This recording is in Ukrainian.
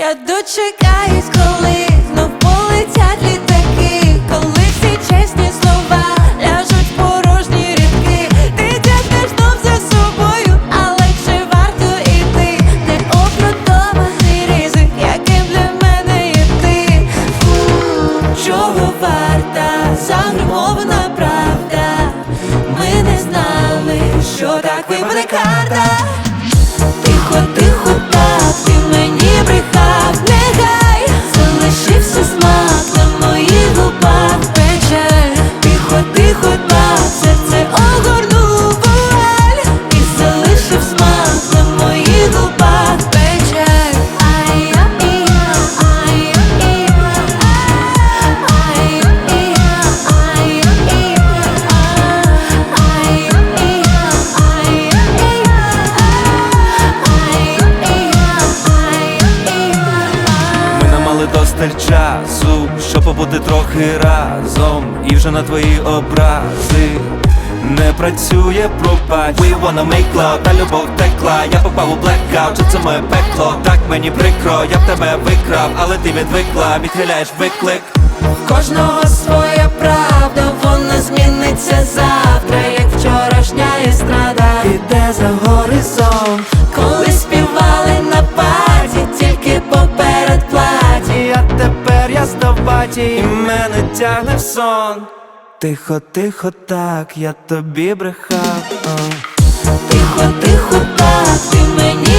Я дочекаюсь, коли знов полетять літаки, коли всі чесні слова ляжуть порожні рядки. Ти тягнеш знов за собою, але чи варто іти? Необґрунтований ризик, яким для мене є ти. М, Чого варта загримована правда? Ми не знали, що так випаде карта. Мали часу, щоб побути трохи разом, і вже на твої образи не працює пропасть. We wanna make love, та любов текла, я попав у blackout, чи це моє пекло, так мені прикро, я б тебе викрав, але ти відвикла, відхиляєш виклик. Кожного своя правда, вона зміниться завтра, як вчорашня естрада. Іде за хаті, і мене тягне в сон. Тихо, тихо, так, я тобі брехав. Тихо, тихо, так, ти мені.